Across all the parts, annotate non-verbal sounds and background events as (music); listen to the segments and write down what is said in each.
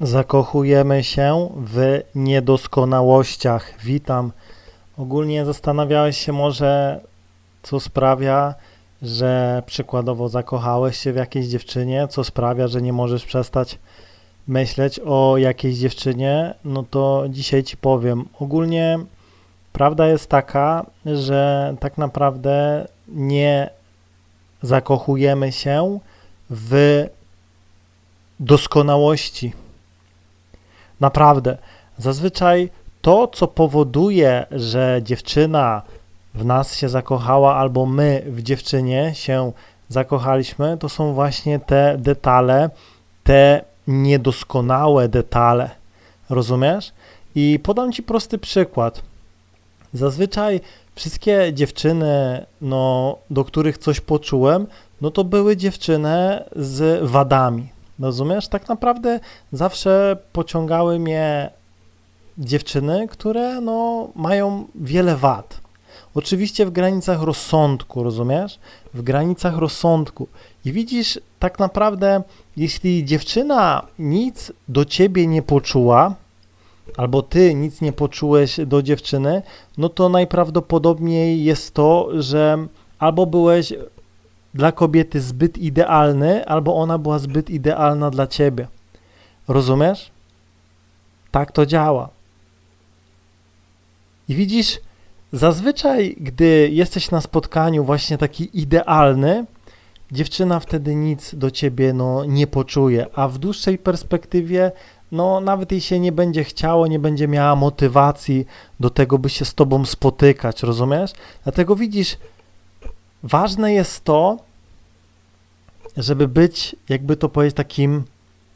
Zakochujemy się w niedoskonałościach. Witam. Ogólnie zastanawiałeś się może, co sprawia, że przykładowo zakochałeś się w jakiejś dziewczynie, co sprawia, że nie możesz przestać myśleć o jakiejś dziewczynie, no to dzisiaj ci powiem. Ogólnie prawda jest taka, że tak naprawdę nie zakochujemy się w doskonałości. Naprawdę. Zazwyczaj to, co powoduje, że dziewczyna w nas się zakochała, albo my w dziewczynie się zakochaliśmy, to są właśnie te detale, te niedoskonałe detale. Rozumiesz? I podam ci prosty przykład. Zazwyczaj wszystkie dziewczyny, no, do których coś poczułem, no to były dziewczyny z wadami. Rozumiesz? Tak naprawdę zawsze pociągały mnie dziewczyny, które no, mają wiele wad. Oczywiście w granicach rozsądku, rozumiesz? W granicach rozsądku. I widzisz, tak naprawdę, jeśli dziewczyna nic do ciebie nie poczuła, albo ty nic nie poczułeś do dziewczyny, no to najprawdopodobniej jest to, że albo byłeś dla kobiety zbyt idealny, albo ona była zbyt idealna dla ciebie. Rozumiesz? Tak to działa. I widzisz, zazwyczaj, gdy jesteś na spotkaniu właśnie taki idealny, dziewczyna wtedy nic do ciebie no, nie poczuje, a w dłuższej perspektywie no nawet jej się nie będzie chciało, nie będzie miała motywacji do tego, by się z tobą spotykać, rozumiesz? Dlatego widzisz, ważne jest to, żeby być, jakby to powiedzieć, takim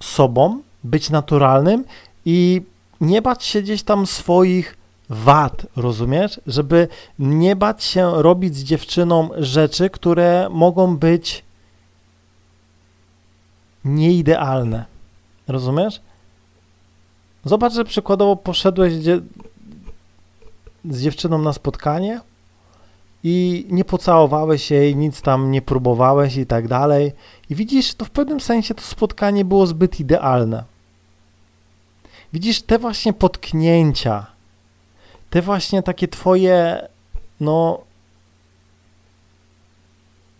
sobą, być naturalnym i nie bać się gdzieś tam swoich wad, rozumiesz? Żeby nie bać się robić z dziewczyną rzeczy, które mogą być nieidealne. Rozumiesz? Zobacz, że przykładowo poszedłeś z dziewczyną na spotkanie i nie pocałowałeś jej, nic tam nie próbowałeś i tak dalej. I widzisz, to w pewnym sensie to spotkanie było zbyt idealne. Widzisz te właśnie potknięcia, te właśnie takie twoje, no,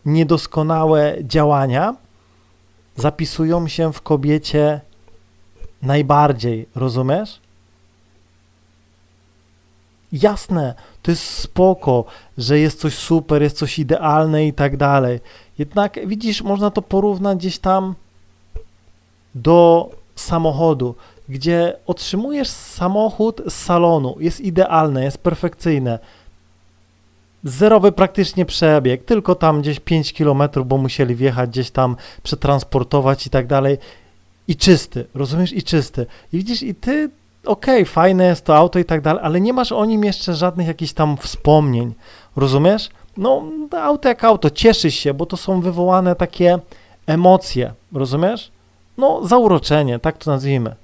niedoskonałe działania zapisują się w kobiecie najbardziej, rozumiesz? Jasne, to jest spoko, że jest coś super, jest coś idealne i tak dalej. Jednak widzisz, można to porównać gdzieś tam do samochodu, gdzie otrzymujesz samochód z salonu, jest idealne, jest perfekcyjne. Zerowy praktycznie przebieg, tylko tam gdzieś 5 km, bo musieli wjechać gdzieś tam, przetransportować i tak dalej. I czysty, rozumiesz? I czysty. I widzisz, i ty okej, fajne jest to auto i tak dalej, ale nie masz o nim jeszcze żadnych jakichś tam wspomnień, rozumiesz? No, auto jak auto, cieszysz się, bo to są wywołane takie emocje, rozumiesz? No, zauroczenie, tak to nazwijmy.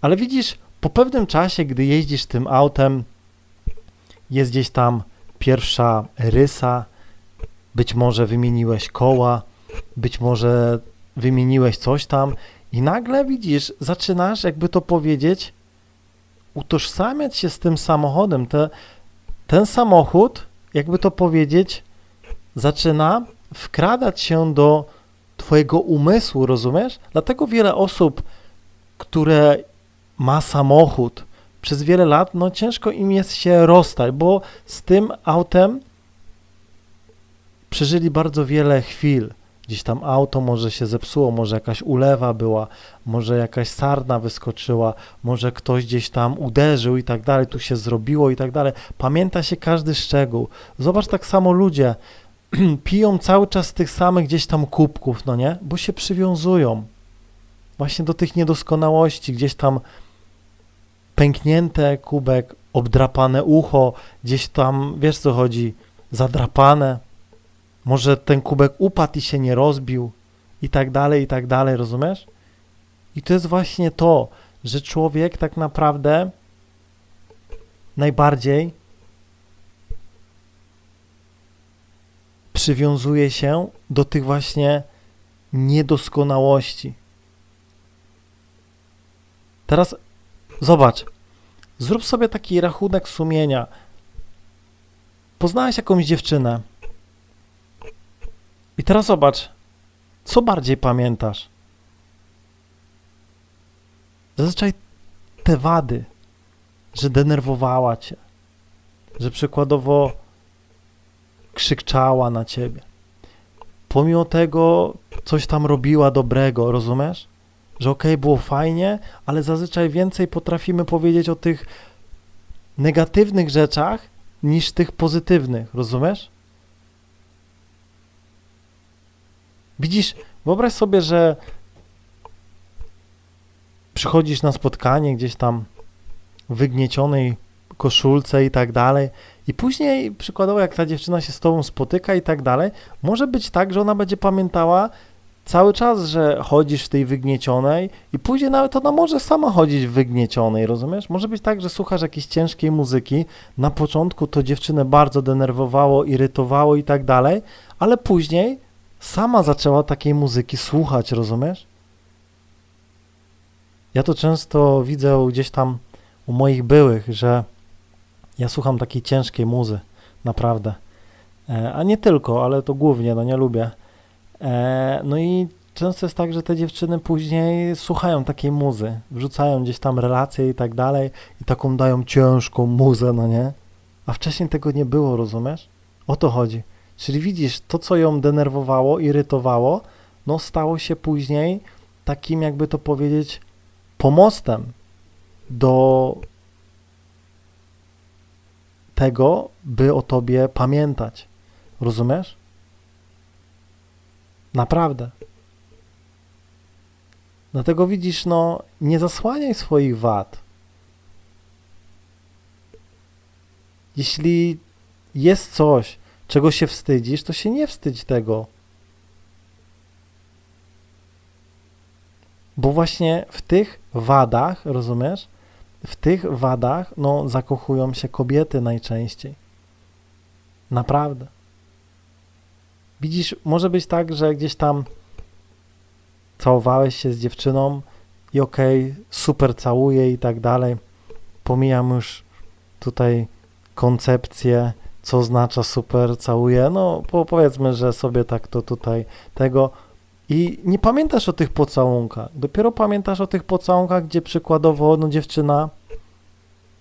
Ale widzisz, po pewnym czasie, gdy jeździsz tym autem, jest gdzieś tam pierwsza rysa, być może wymieniłeś koła, być może wymieniłeś coś tam i nagle widzisz, zaczynasz, jakby to powiedzieć, utożsamiać się z tym samochodem. Te, ten samochód, jakby to powiedzieć, zaczyna wkradać się do Twojego umysłu, rozumiesz? Dlatego wiele osób, które ma samochód przez wiele lat, no ciężko im jest się rozstać, bo z tym autem przeżyli bardzo wiele chwil. Gdzieś tam auto może się zepsuło, może jakaś ulewa była, może jakaś sarna wyskoczyła, może ktoś gdzieś tam uderzył i tak dalej, tu się zrobiło i tak dalej. Pamięta się każdy szczegół. Zobacz tak samo ludzie (clears throat) piją cały czas tych samych gdzieś tam kubków, no nie? Bo się przywiązują właśnie do tych niedoskonałości, gdzieś tam pęknięte kubek, obdrapane ucho, gdzieś tam, wiesz co chodzi, zadrapane. Może ten kubek upadł i się nie rozbił i tak dalej, i tak dalej, rozumiesz? I to jest właśnie to, że człowiek tak naprawdę najbardziej przywiązuje się do tych właśnie niedoskonałości. Teraz zobacz, zrób sobie taki rachunek sumienia. Poznałeś jakąś dziewczynę. I teraz zobacz, co bardziej pamiętasz? Zazwyczaj te wady, że denerwowała cię, że przykładowo krzyczała na ciebie. Pomimo tego coś tam robiła dobrego, rozumiesz? Że okej, było fajnie, ale zazwyczaj więcej potrafimy powiedzieć o tych negatywnych rzeczach niż tych pozytywnych, rozumiesz? Widzisz, wyobraź sobie, że przychodzisz na spotkanie gdzieś tam w wygniecionej koszulce i tak dalej i później przykładowo jak ta dziewczyna się z tobą spotyka i tak dalej, może być tak, że ona będzie pamiętała cały czas, że chodzisz w tej wygniecionej i później nawet ona może sama chodzić w wygniecionej, rozumiesz? Może być tak, że słuchasz jakiejś ciężkiej muzyki, na początku to dziewczynę bardzo denerwowało, irytowało i tak dalej, ale później sama zaczęła takiej muzyki słuchać, rozumiesz? Ja to często widzę gdzieś tam u moich byłych, że ja słucham takiej ciężkiej muzy, naprawdę. E, a nie tylko, ale to głównie, no nie lubię. E, no i często jest tak, że te dziewczyny później słuchają takiej muzy, wrzucają gdzieś tam relacje i tak dalej i taką dają ciężką muzę, no nie? A wcześniej tego nie było, rozumiesz? O to chodzi. Czyli widzisz, to co ją denerwowało, irytowało, no stało się później takim, jakby to powiedzieć, pomostem do tego, by o tobie pamiętać. Rozumiesz? Naprawdę. Dlatego widzisz, no, nie zasłaniaj swoich wad. Jeśli jest coś, czego się wstydzisz, to się nie wstydź tego. Bo właśnie w tych wadach, rozumiesz? W tych wadach, no, zakochują się kobiety najczęściej. Naprawdę. Widzisz, może być tak, że gdzieś tam całowałeś się z dziewczyną i okej, super całuje i tak dalej. Pomijam już tutaj koncepcję, co oznacza super całuje. No, po, powiedzmy, że sobie tak to tutaj tego. I nie pamiętasz o tych pocałunkach. Dopiero pamiętasz o tych pocałunkach, gdzie przykładowo no, dziewczyna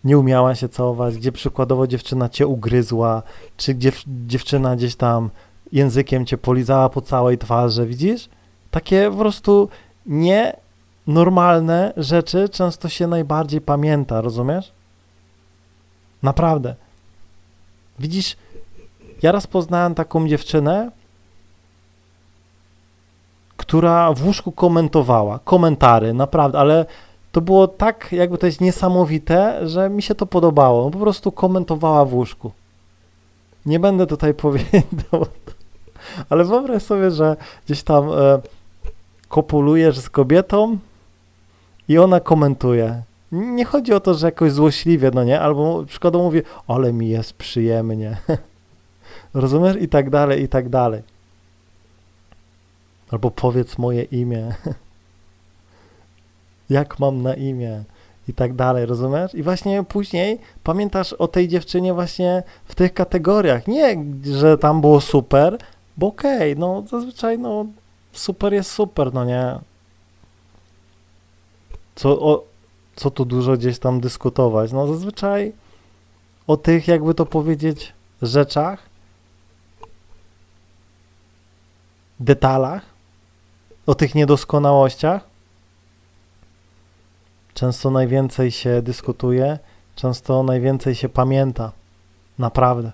nie umiała się całować, gdzie przykładowo dziewczyna cię ugryzła, czy dziewczyna gdzieś tam językiem cię polizała po całej twarzy, widzisz? Takie po prostu nienormalne rzeczy często się najbardziej pamięta, rozumiesz? Naprawdę. Widzisz, ja raz poznałem taką dziewczynę, która w łóżku komentowała, komentary, naprawdę, ale to było tak, jakby to jest niesamowite, że mi się to podobało. Po prostu komentowała w łóżku. Nie będę tutaj (laughs) powiedział, ale wyobraź sobie, że gdzieś tam e, kopulujesz z kobietą i ona komentuje. Nie chodzi o to, że jakoś złośliwie, no nie? Albo przykładowo mówi, ale mi jest przyjemnie. (laughs) Rozumiesz? I tak dalej, i tak dalej. Albo powiedz moje imię. (laughs) Jak mam na imię? I tak dalej, rozumiesz? I właśnie później pamiętasz o tej dziewczynie właśnie w tych kategoriach. Nie, że tam było super, bo okej, okay, no zazwyczaj no super jest super, no nie? Co, o, co tu dużo gdzieś tam dyskutować? No zazwyczaj o tych, jakby to powiedzieć, rzeczach, detalach, o tych niedoskonałościach często najwięcej się dyskutuje, często najwięcej się pamięta. Naprawdę.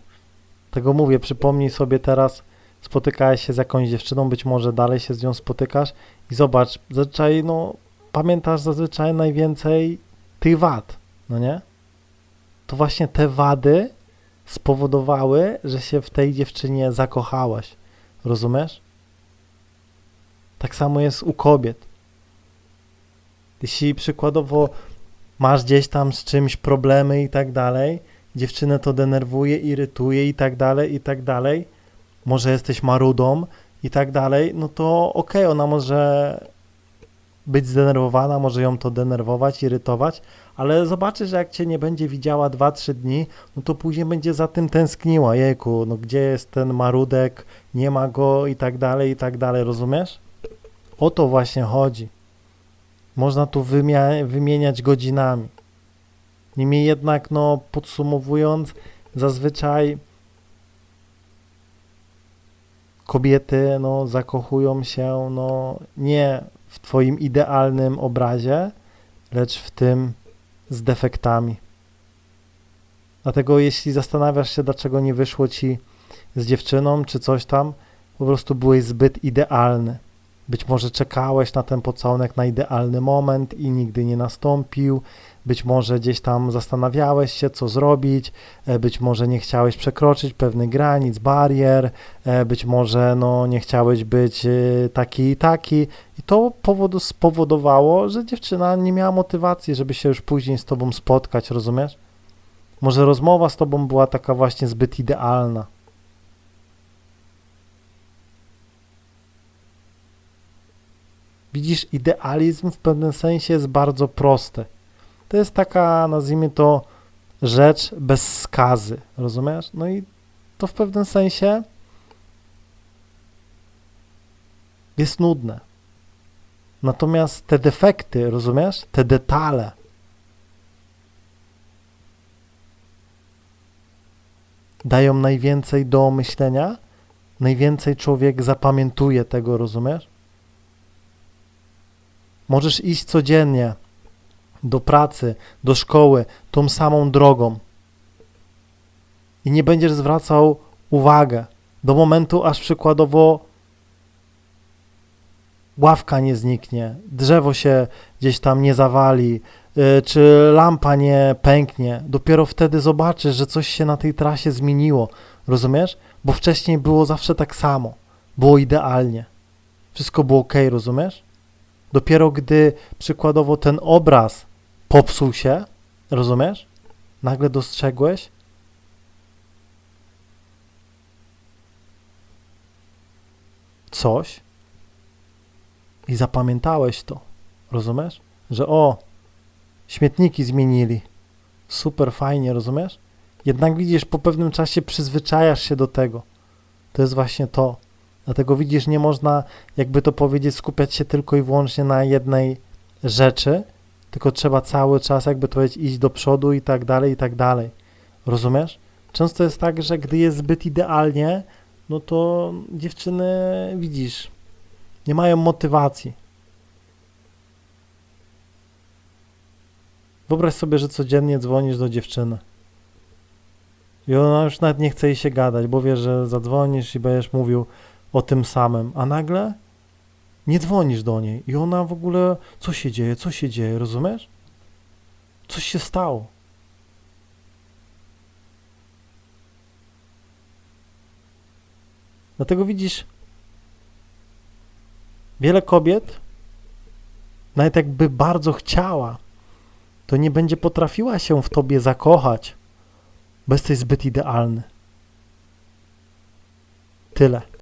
Tego mówię, przypomnij sobie teraz, spotykałeś się z jakąś dziewczyną, być może dalej się z nią spotykasz i zobacz, zazwyczaj, no, pamiętasz zazwyczaj najwięcej tych wad, no nie? To właśnie te wady spowodowały, że się w tej dziewczynie zakochałaś. Rozumiesz? Tak samo jest u kobiet. Jeśli przykładowo masz gdzieś tam z czymś problemy i tak dalej, dziewczynę to denerwuje, irytuje i tak dalej, i tak dalej, może jesteś marudą i tak dalej, no to okej, okay, ona może być zdenerwowana, może ją to denerwować, irytować, ale zobaczy, że jak cię nie będzie widziała 2-3 dni, no to później będzie za tym tęskniła. Jejku, no gdzie jest ten marudek, nie ma go i tak dalej, i tak dalej, rozumiesz? O to właśnie chodzi. Można tu wymia- wymieniać godzinami. Niemniej jednak, no podsumowując, zazwyczaj kobiety no, zakochują się no, nie w Twoim idealnym obrazie, lecz w tym z defektami. Dlatego jeśli zastanawiasz się, dlaczego nie wyszło Ci z dziewczyną czy coś tam, po prostu byłeś zbyt idealny. Być może czekałeś na ten pocałunek na idealny moment i nigdy nie nastąpił. Być może gdzieś tam zastanawiałeś się, co zrobić. E, Być może nie chciałeś przekroczyć pewnych granic, barier. E, Być może no, nie chciałeś być e, taki i taki. I to powodu, spowodowało, że dziewczyna nie miała motywacji, żeby się już później z tobą spotkać, rozumiesz? Może rozmowa z tobą była taka właśnie zbyt idealna. Widzisz, idealizm w pewnym sensie jest bardzo prosty. To jest taka, nazwijmy to, rzecz bez skazy, rozumiesz? No i to w pewnym sensie jest nudne. Natomiast te defekty, rozumiesz? Te detale, dają najwięcej do myślenia, najwięcej człowiek zapamiętuje tego, rozumiesz? Możesz iść codziennie do pracy, do szkoły, tą samą drogą i nie będziesz zwracał uwagę do momentu, aż przykładowo ławka nie zniknie, drzewo się gdzieś tam nie zawali, y, czy lampa nie pęknie. Dopiero wtedy zobaczysz, że coś się na tej trasie zmieniło, rozumiesz? Bo wcześniej było zawsze tak samo, było idealnie, wszystko było ok, rozumiesz? Dopiero gdy przykładowo ten obraz popsuł się, rozumiesz? Nagle dostrzegłeś, coś i zapamiętałeś to, rozumiesz? Że o, śmietniki zmienili, super fajnie, rozumiesz? Jednak widzisz, po pewnym czasie przyzwyczajasz się do tego. To jest właśnie to. Dlatego widzisz, nie można, jakby to powiedzieć, skupiać się tylko i wyłącznie na jednej rzeczy, tylko trzeba cały czas, jakby to powiedzieć, iść do przodu i tak dalej, i tak dalej. Rozumiesz? Często jest tak, że gdy jest zbyt idealnie, no to dziewczyny, widzisz, nie mają motywacji. Wyobraź sobie, że codziennie dzwonisz do dziewczyny. I ona już nawet nie chce jej się gadać, bo wie, że zadzwonisz i będziesz mówił o tym samym, a nagle nie dzwonisz do niej i ona w ogóle, co się dzieje, co się dzieje, rozumiesz? Coś się stało. Dlatego widzisz, wiele kobiet, nawet jakby bardzo chciała, to nie będzie potrafiła się w tobie zakochać, bo jesteś zbyt idealny. Tyle.